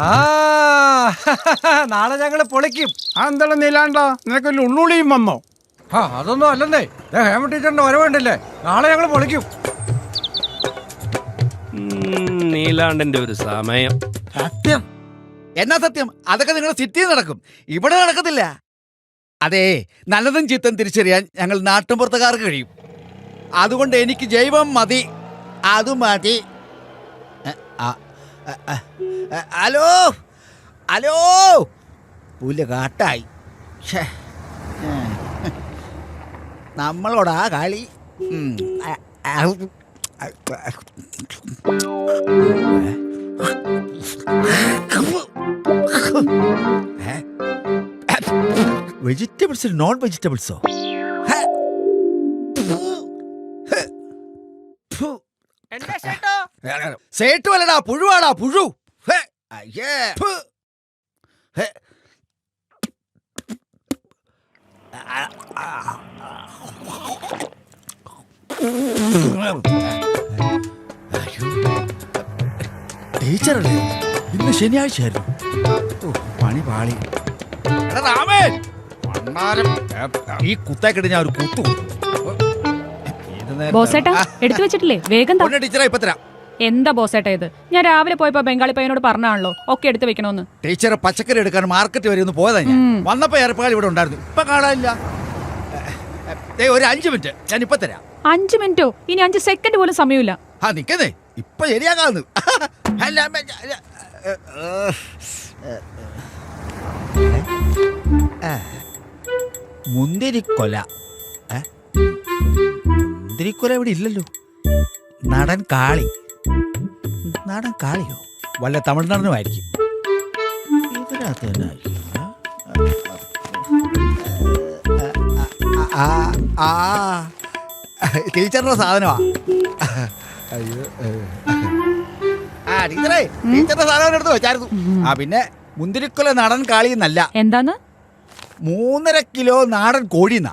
ആ നാളെ ഞങ്ങൾ പൊളിക്കും. എന്താണ് നീലാണ്ടോ? നിനക്ക് വല്ല ഉള്ളുളിയും വന്നോ? ആ അതൊന്നും അല്ലെന്നേ. ഞാൻ ഹേമ ടീച്ചറിന്റെ വരവുണ്ടല്ലേ നാളെ ഞങ്ങൾ പൊളിക്കും. നീലാണ്ടിന്റെ നീലാണ്ടന്റെ ഒരു സമയം. സത്യം. എന്നാ സത്യം? അതൊക്കെ നിങ്ങൾ സിറ്റിയിൽ നടക്കും. ഇവിടെ നടക്കത്തില്ല. അതെ നല്ലതും ചിത്തം തിരിച്ചറിയാൻ ഞങ്ങൾ നാട്ടുമ്പുറത്തുകാർക്ക് കഴിയും. അതുകൊണ്ട് എനിക്ക് ജൈവം മതി. അത് മതി. ആ, ഹലോ? ഹലോ? പുല്ല് കാട്ടായി. നമ്മളോടാ കളി. Vegetables non വെജിറ്റബിൾസോ? സേട്ടു അല്ലടാ പുഴുവാടാ പുഴു. അയ്യേ. ടീച്ചറല്ലേ? ഇന്ന് ശനിയാഴ്ചയായിരുന്നു. ഓ, പണി പാളി. രാമേ. ഈ കുത്തേക്കിട്ട് ഞാൻ ഒരു കുത്തു ബോസേട്ടാ എടുത്തു വെച്ചിട്ടില്ലേ? വേഗം ടീച്ചറെ ഇപ്പൊ തരാം എന്താ ബോസേട്ടാ ഇത്? ഞാൻ രാവിലെ പോയപ്പോ ബംഗാളി പയ്യനോട് പറഞ്ഞാണല്ലോ ഒക്കെ എടുത്തു വെക്കണമെന്ന് ടീച്ചർ പച്ചക്കറി എടുക്കാൻ മാർക്കറ്റ് വരെ ഒന്ന് പോയതാ ഞാൻ. വന്നപ്പോ ഏർപ്പാട് ഇവിടെ ഉണ്ടായിരുന്നു. ഇപ്പൊ കാണാനില്ല. ഒരു അഞ്ചു മിനിറ്റ്. ഞാൻ ഇപ്പൊ തരാം. അഞ്ചു മിനിറ്റോ? ഇനി അഞ്ച് സെക്കൻഡ് പോലും സമയമില്ല. ആ നിക്കുന്നേ. ഇപ്പൊ ശരിയാകാന്ന്. മുന്തിരിക്കൊല. മുന്തിരിക്കൊല ഇവിടെ ഇല്ലല്ലോ. നടൻ കാളി. നടൻ കാളിയോ വല്ല ഇതിനകത്ത് തന്നെ ആയിരിക്കും. ആ, ആ. ടീച്ചറിന്റെ സാധനമാ അയ്യോ ടീച്ചറേ ടീച്ചറിന്റെ സാധനം എടുത്ത് വെച്ചായിരുന്നു ആ പിന്നെ മുന്തിരിക്കുല നടൻ കാളി എന്നല്ല എന്താന്ന് മൂന്നര കിലോ നാടൻ കോഴിന്നാ.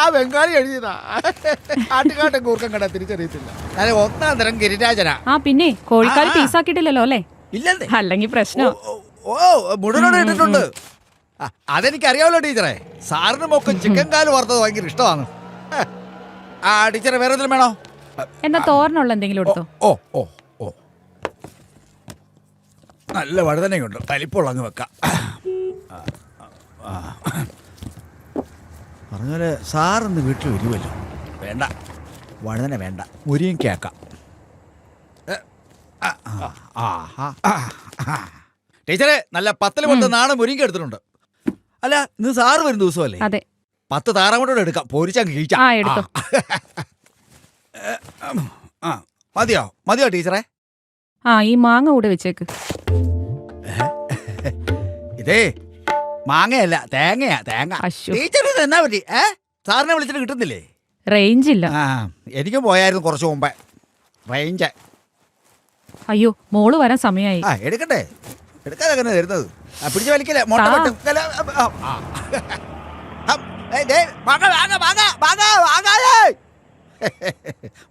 ആ ബംഗാളി എഴുതിയതാ. ആട്ടുകാട്ടെ കൂർക്കം കണ്ട തിരിച്ചറിയത്തില്ല. അല്ലെ ഒന്നാം തരം ഗിരിരാജനാ. ആ പിന്നെ കോഴിക്കാൽ പീസാക്കിട്ടില്ലല്ലോ അല്ലെ പീസാക്കിയിട്ടില്ലല്ലോ അല്ലേ? ഇല്ലെന്നേ. അല്ലെങ്കിൽ പ്രശ്നം. ഓ, മുടനോട് ഇട്ടിട്ടുണ്ട്. അതെനിക്ക് അതെനിക്കറിയാമല്ലോ ടീച്ചറെ. സാറിന് മൊക്കെ ചിക്കൻ കാൽ വറുത്തത് ഭയങ്കര ഇഷ്ടമാണ്. ആ ടീച്ചറെ വേറെ എന്തെങ്കിലും വേണോ? എന്നാ തോരനുള്ള എന്തെങ്കിലും എടുത്തോ? ഓ ഓ ഓ. നല്ല വഴുതനയുണ്ട്. തലിപ്പുള്ള അങ്ങ് വെക്കാം. ആ. പറഞ്ഞാൽ സാറിന്ന് വീട്ടിൽ വരുമല്ലോ വേണ്ട. വഴുതന വേണ്ട. മുരിയും കേക്കാം. ടീച്ചറെ നല്ല പത്തിൽ പത്ത് നാടൻ മുരിങ്ങ എടുത്തിട്ടുണ്ട്. അല്ല ഇന്ന് സാറ് വരും ദിവസമല്ലേ? അതെ. പത്ത് താറാമട്ടോടെ എടുക്കാം. പൊരിച്ചങ്ങ് കഴിച്ചാ ആ, എടുത്തോ. ആ. മതിയോ? മതിയോ ടീച്ചറെ? ആ ഈ മാങ്ങ കൂടെ വെച്ചേക്ക്. ഇതേ മാങ്ങയല്ല തേങ്ങയാ തേങ്ങ. അശ്ശോ. ടീച്ചർ ഇത് എന്നാ പറ്റി ഏ? സാറിനെ വിളിച്ചിട്ട് കിട്ടുന്നില്ലേ? റേഞ്ച് ഇല്ല. ആ എനിക്ക് പോയായിരുന്നു കുറച്ച് മുമ്പേ. റേഞ്ച്. അയ്യോ മോൾ വരാൻ സമയമായി ആ എടുക്കട്ടെ. എടുക്കാതെ അങ്ങനെ തരുന്നത് ആ, പിടിച്ച് വലിക്കല്ലേ. മുട്ട താ. ആ, ആ. ആ, ഏയ്, ദേ, മാങ്ങ മാങ്ങ മാങ്ങ മാങ്ങ മാങ്ങാലേ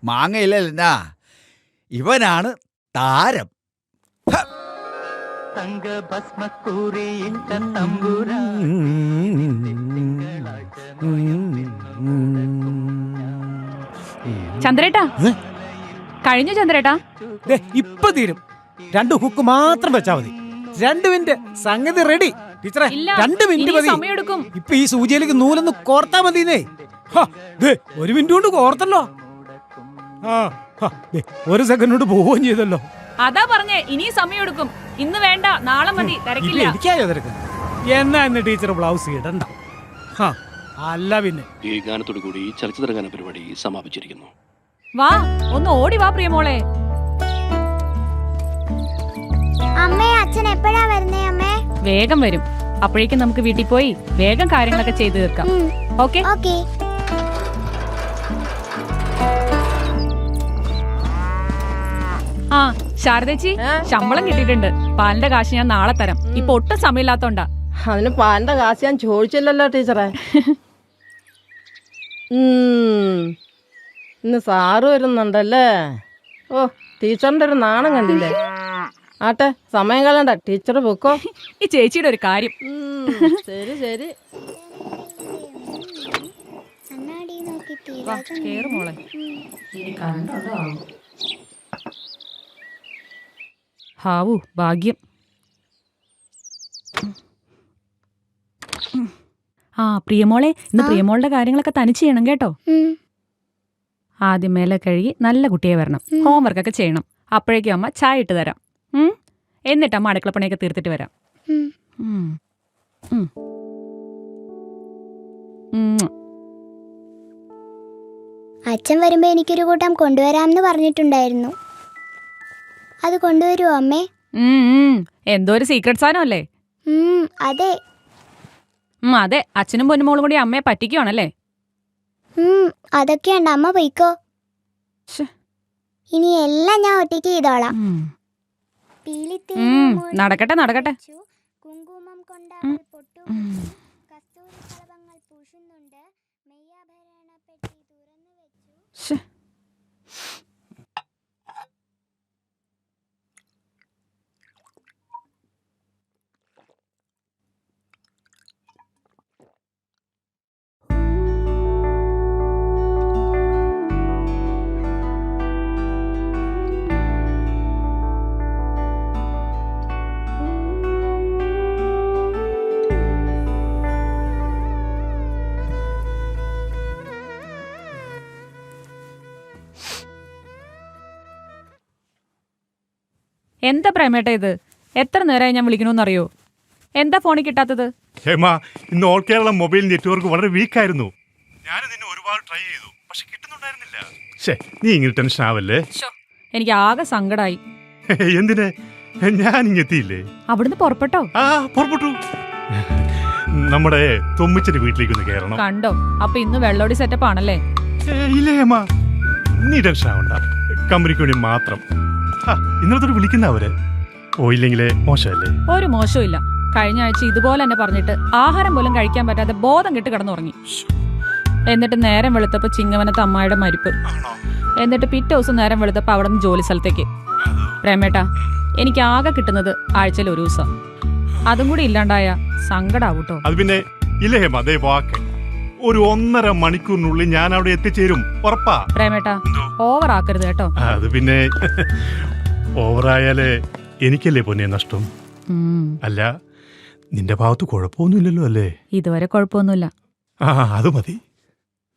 മാങ്ങയില്ല ഇവനാണ് താരം. തങ്ക ഭസ്മക്കൂറിയിട്ട തമ്പുര ചന്ദ്രേട്ടാ. കഴിഞ്ഞു ചന്ദ്രേട്ടാ. ദേ, ഇപ്പൊ തീരും. രണ്ട് ഹുക്ക് മാത്രം വെച്ചാ മതി. രണ്ട് മിനിറ്റ്. സംഗതി റെഡി ടീച്ചറെ ഇല്ല. രണ്ട് മിനിറ്റ് ഇനി മതി. ഇപ്പൊ ഈ സൂചിയിലേക്ക് നൂലൊന്ന് കോർത്താ മതി ഹാ, ദേ, ഒരു മിനിറ്റ് കൊണ്ട് കോർത്തല്ലോ. ആ ഹാ, ദേ, ഒരു സെക്കൻഡ് കൊണ്ട് പോവുകയും ചെയ്തല്ലോ. അതാ പറഞ്ഞേ ഇനി സമയമെടുക്കും. ഇന്ന് വേണ്ട നാളെ മതി തിരക്കില്ല. എനിക്കായോ തിരക്ക്? എന്നാ ഇന്ന് ടീച്ചർ ബ്ലൗസ് ഇടണ്ട. അല്ല പിന്നെ. ഈ ഗാനത്തോടു കൂടി ഈ ചലച്ചിത്ര ഗാന പരിപാടി സമാപിച്ചിരിക്കുന്നു. വാ ഒന്ന് ഓടി വാ പ്രിയമോളെ അമ്മേ അച്ഛൻ എപ്പോഴാ വരുന്നേ അമ്മേ? വേഗം വരും. അപ്പോഴേക്കും നമുക്ക് വീട്ടിൽ പോയി വേഗം കാര്യങ്ങളൊക്കെ ചെയ്തു തീർക്കാം. ഓക്കെ? ഓക്കെ. ആ ശാരദച്ചി ശമ്പളം കിട്ടിയിട്ടുണ്ട്. പാലിന്റെ കാശ് ഞാൻ നാളെ തരാം. ഇപ്പൊ ഒട്ടും സമയമില്ലാത്തോണ്ടാ. അതിന് പാലിന്റെ കാശ് ഞാൻ ചോദിച്ചില്ലല്ലോ ടീച്ചറെ. ഉം. ഇന്ന് സാറ് വരുന്നുണ്ടല്ലേ? ഓ ടീച്ചറിന്റെ ഒരു നാണം കണ്ടില്ലേ? ആട്ടെ സമയം കളണ്ട ടീച്ചർ പൊക്കോ. ഈ ചേച്ചിയുടെ ഒരു കാര്യം. ശരി ശരി. കേറുമോളെ നോക്കി വാ, തീരാതെ കേറ് മോളെ ഹാവു ഭാഗ്യം. ആ പ്രിയമോളെ ഇന്ന് പ്രിയമോളുടെ കാര്യങ്ങളൊക്കെ തനിച്ച് ചെയ്യണം കേട്ടോ. ആദ്യം മേലെ കഴുകി നല്ല കുട്ടിയെ വരണം. ഹോംവർക്ക് ഒക്കെ ചെയ്യണം. അപ്പോഴേക്കും അമ്മ ചായ ഇട്ട് തരാം? എന്നിട്ട് അമ്മ അടുക്കളപ്പണിയൊക്കെ തീർത്തിട്ട് വരാം. അച്ഛൻ വരുമ്പോ എനിക്കൊരു കൂട്ടം കൊണ്ടുവരാമെന്ന് പറഞ്ഞിട്ടുണ്ടായിരുന്നു. അത് കൊണ്ടുവരുമോ അമ്മേ. എന്തോ ഒരു സീക്രട്ട് സാധനമല്ലേ? അതെ. അതെ. അച്ഛനും പൊന്നുമോളും കൂടി അമ്മയെ പറ്റിക്കുവാണല്ലേ? അതൊക്കെയുണ്ട്. അമ്മ പോയിക്കോ. ഇനി എല്ലാം ഞാൻ ഒറ്റയ്ക്ക് ചെയ്തോളാം. നടക്കട്ടെ നടക്കട്ടെ. കുങ്കുമം കൊണ്ട് പൊട്ടു. കസ്തൂരി പൂശുന്നുണ്ട്. മെയ്യാഭരണ പെട്ടി തുറന്നു വെച്ചു. എന്താ പ്രേമേട്ട ഇത്? എത്ര നേരമായി ഞാൻ വിളിക്കണമെന്നറിയോ എന്താ ഫോണിൽ കിട്ടാത്തത്? ഹേമ ഇന്ന് ഓൾ കേരള മൊബൈൽ നെറ്റ്വർക്ക് വളരെ വീക്ക് ആയിരുന്നു ഞാൻ നിന്നെ ഒരുപാട് ട്രൈ ചെയ്തു പക്ഷെ കിട്ടുന്നുണ്ടായിരുന്നില്ല. ശേ നീ ഇങ്ങനെ ടെൻഷൻ ആവല്ലേ? എനിക്ക് ആകെ സങ്കടായി. എന്തിനെ? ഞാൻ ഇങ്ങ എത്തിയില്ലേ? അവിടുന്ന് പുറപ്പെട്ടോ? ആ പുറപ്പെട്ടു. നമ്മുടെ തൊമ്മിച്ചന്റെ വീട്ടിലേക്ക് ഒന്ന് കേറണം കണ്ടോ അപ്പൊ ഇന്ന് വെള്ളോടി സെറ്റപ്പ് ആണല്ലേ? ഏ, ഇല്ല ഹേമ? നീ ടെൻഷൻ ആവണ്ട. കമ്പനിക്ക് വേണ്ടി മാത്രം. ഇന്നലെ തൊട്ട് വിളിക്കുന്ന അവർ? പോയില്ലെങ്കിലേ മോശമല്ലേ? ഒരു മോശമില്ല കഴിഞ്ഞ ആഴ്ച ഇതുപോലെ തന്നെ പറഞ്ഞിട്ട് ആഹാരം പോലും കഴിക്കാൻ പറ്റാതെ ബോധം കെട്ട് കിടന്നുറങ്ങി. എന്നിട്ട് നേരം വെളുത്തപ്പോ ചിങ്ങവനത്ത് അമ്മായിയുടെ മരിപ്പ്. എന്നിട്ട് പിറ്റേ ദിവസം നേരം വെളുത്തപ്പോ അവിടെ നിന്ന് ജോലി സ്ഥലത്തേക്ക്. പ്രേമേട്ടാ എനിക്ക് ആകെ കിട്ടുന്നത് ആഴ്ചയിൽ ഒരു ദിവസം. അതും കൂടി ഇല്ലാണ്ടായ സങ്കടാവൂട്ടോ. അത് പിന്നെ ഇല്ലേ ഹേമ അതേ വാക്ക്. ഒരു ഒന്നര മണിക്കൂറിനുള്ളിൽ ഞാൻ അവിടെ എത്തിച്ചേരും. ഉറപ്പാ? പ്രേമേട്ടാ ഓവർ ആക്കരുത് കേട്ടോ. അത് പിന്നെ ഓവറായാൽ എനിക്കല്ലേ പൊന്നെ നഷ്ടം? അല്ല നിന്റെ ഭാഗത്ത് കുഴപ്പമൊന്നുമില്ലല്ലോ അല്ലേ? ഇതുവരെ കുഴപ്പമൊന്നുമില്ല. ആ അത് മതി.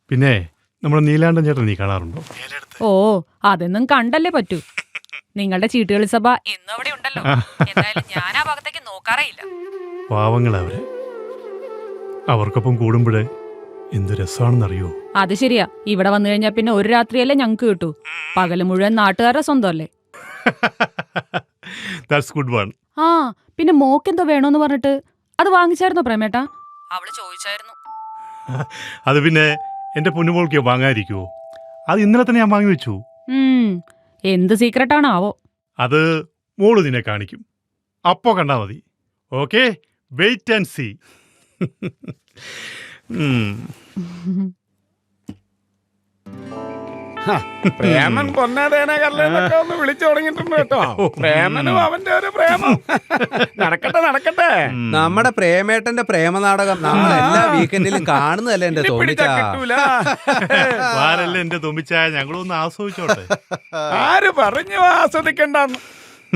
പിന്നെ നമ്മുടെ നീലാണ്ടൻ ചേട്ടൻ നീ കാണാറുണ്ടോ? ഓ അതൊന്നും കണ്ടല്ലേ പറ്റൂ. നിങ്ങളുടെ ചീട്ടുകളി സഭ ഇന്നും അവിടെ ഉണ്ടല്ലോ. എന്തായാലും ഞാൻ ആ ഭാഗത്തേക്ക് നോക്കാറേയില്ല. പാവങ്ങളവര്. അവർക്കൊപ്പം കൂടുമ്പോഴേ എന്ത് രസമാണെന്നറിയോ അത് ശരിയാ. ഇവിടെ വന്നു കഴിഞ്ഞാൽ പിന്നെ ഒരു രാത്രിയല്ലേ ഞങ്ങൾക്ക് കിട്ടൂ. പകൽ മുഴുവൻ നാട്ടുകാരുടെ സ്വന്തമല്ലേ? ദാറ്റ്സ് ഗുഡ് വൺ ആ പിന്നെ മോക്കെന്തോ വേണോന്ന് പറഞ്ഞിട്ട് അത് വാങ്ങിച്ചായിരുന്നോ പ്രേമേട്ടാ? അവൾ ചോദിച്ചായിരുന്നു. അത് പിന്നെ എന്റെ പൊന്നുമോൾക്ക് വാങ്ങാതിരിക്കുവോ? അത് ഇന്നലെ തന്നെ ഞാൻ വാങ്ങി വെച്ചു. ഉം എന്ത് സീക്രട്ടാണോ ആവോ അത് മോൾ നിന്നെ കാണിക്കും. അപ്പോ കണ്ടാ മതി. Okay wait and see Preman പൊന്നാതേനെ കല്ലേന്നൊക്കെ ഒന്ന് വിളിച്ചു തുടങ്ങിയിട്ടുണ്ട് കേട്ടോ. പ്രേമനും അവന്റെ ഒരു പ്രേമം. നടക്കട്ടെ നടക്കട്ടെ. നമ്മുടെ പ്രേമേട്ടന്റെ പ്രേമനാടകം നമ്മൾ എല്ലാ വീക്കെൻഡിലും കാണുന്നതല്ലേ എന്റെ തോന്നിച്ചാരല്ലേ എന്റെ തുമ്പിച്ചായ ഞങ്ങളൊന്ന് ആസ്വദിച്ചോട്ടെ. ആര് പറഞ്ഞു ആസ്വദിക്കണ്ടെന്ന്?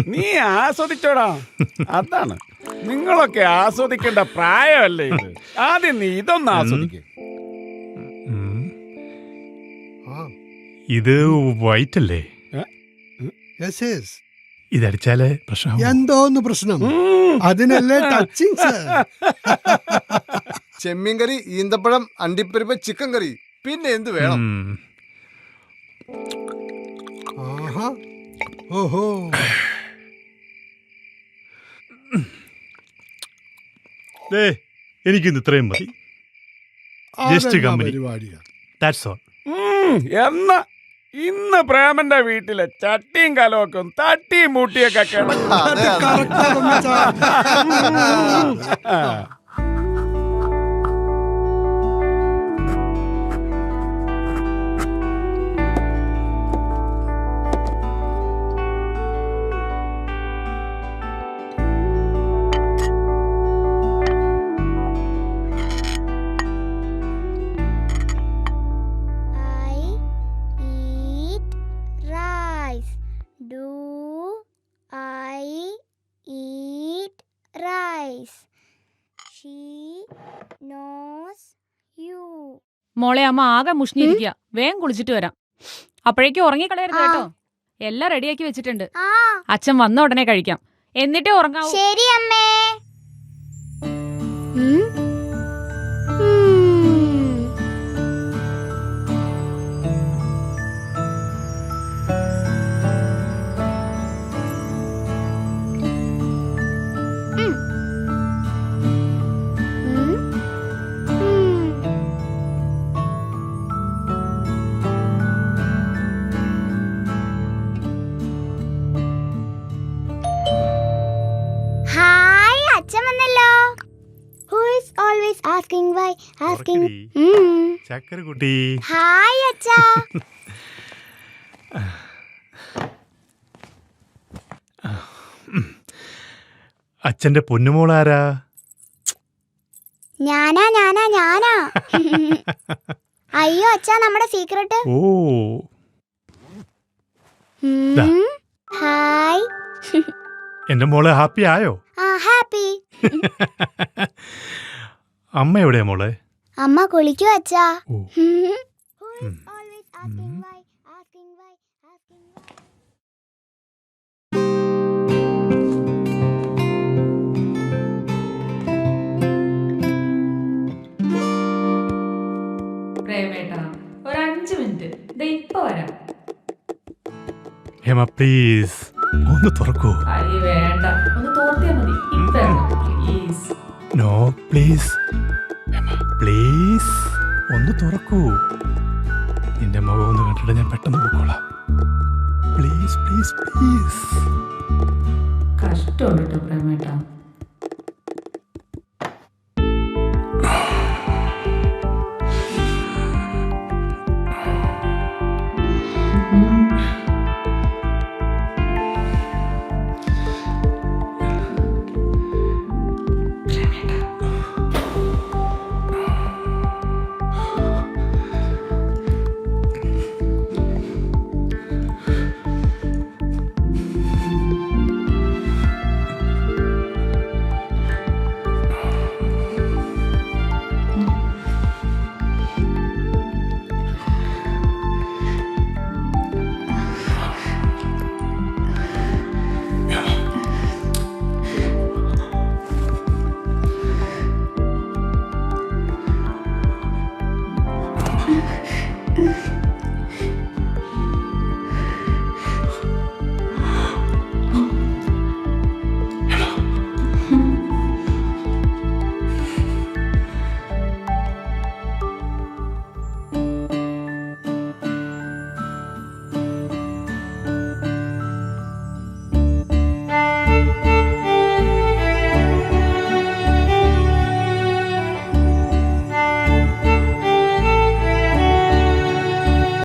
നീ ആസ്വദിച്ചോടാ. അതാണ്. നിങ്ങളൊക്കെ ആസ്വദിക്കേണ്ട പ്രായമല്ലേ ഇത്? ആദ്യം നീ ഇതൊന്ന് ആസ്വദിക്കും. ഇത് വൈറ്റ് അല്ലേ ഇതടിച്ചാലേ പ്രശ്നം എന്തോന്ന് പ്രശ്നം? അതിനല്ലേ ടച്ചിങ് ചെമ്മീൻ കറി ഈന്തപ്പഴം അണ്ടിപ്പരിപ്പ് ചിക്കൻ കറി. പിന്നെ എന്ത് വേണം? ആഹാ. ഓഹോ. എനിക്കിന്ന് ഇത്രയും മതി. Just company. ദാറ്റ്സ് ഓൾ എന്നാ? ഇന്ന് പ്രേമന്റെ വീട്ടിലെ ചട്ടിയും കലമൊക്കെ തട്ടിയും മൂട്ടിയൊക്കെ കിടക്കും മോളെ അമ്മ ആകെ മുഷിഞ്ഞിരിക്കുക വേഗം കുളിച്ചിട്ട് വരാം. അപ്പോഴേക്കും ഉറങ്ങിക്കളയരുത് കളയരുത് കേട്ടോ. എല്ലാം റെഡിയാക്കി വെച്ചിട്ടുണ്ട്. ആ. അച്ഛൻ വന്ന ഉടനെ കഴിക്കാം. എന്നിട്ടേ ഉറങ്ങാവൂ. ശരി അമ്മേ. ആസ്കിംഗ് വൈ ആസ്കിംഗ് ചക്കരക്കുട്ടി. ഹായ് അച്ഛാ. അച്ഛന്റെ പൊന്നുമോൾ ആരാ? ഞാനാ ഞാനാ ഞാനാ. അയ്യോ അച്ഛാ നമ്മുടെ സീക്രട്ട് ഓ. ഹായ് എന്റെ മോളെ ഹാപ്പി ആയോ? ആ ഹാപ്പി. അമ്മ എവിടെയാ മോളെ? അമ്മ കുളിക്കൂ അച്ഛാ. ഓ. പ്രേമേട്ടാ ഒരു അഞ്ച് മിനിറ്റ്. ദേ ഇപ്പൊ വരാം. ഹേമ പ്ലീസ് ഒന്ന് തുറക്കൂ. അയ്യ വേണ്ട. ഒന്ന് തോർത്തിയാ മതി. ഇപ്പൊ പ്ലീസ് നോ പ്ലീസ് പ്ലീസ് ഒന്ന് തുറക്കൂ. നിന്റെ മുഖം ഒന്ന് കണ്ടിട്ട് ഞാൻ പെട്ടെന്ന് പോയിക്കോളാം പ്ലീസ് പ്ലീസ് പ്ലീസ്. കഷ്ടമുണ്ട് കേട്ടോ പ്രേമേട്ടാ.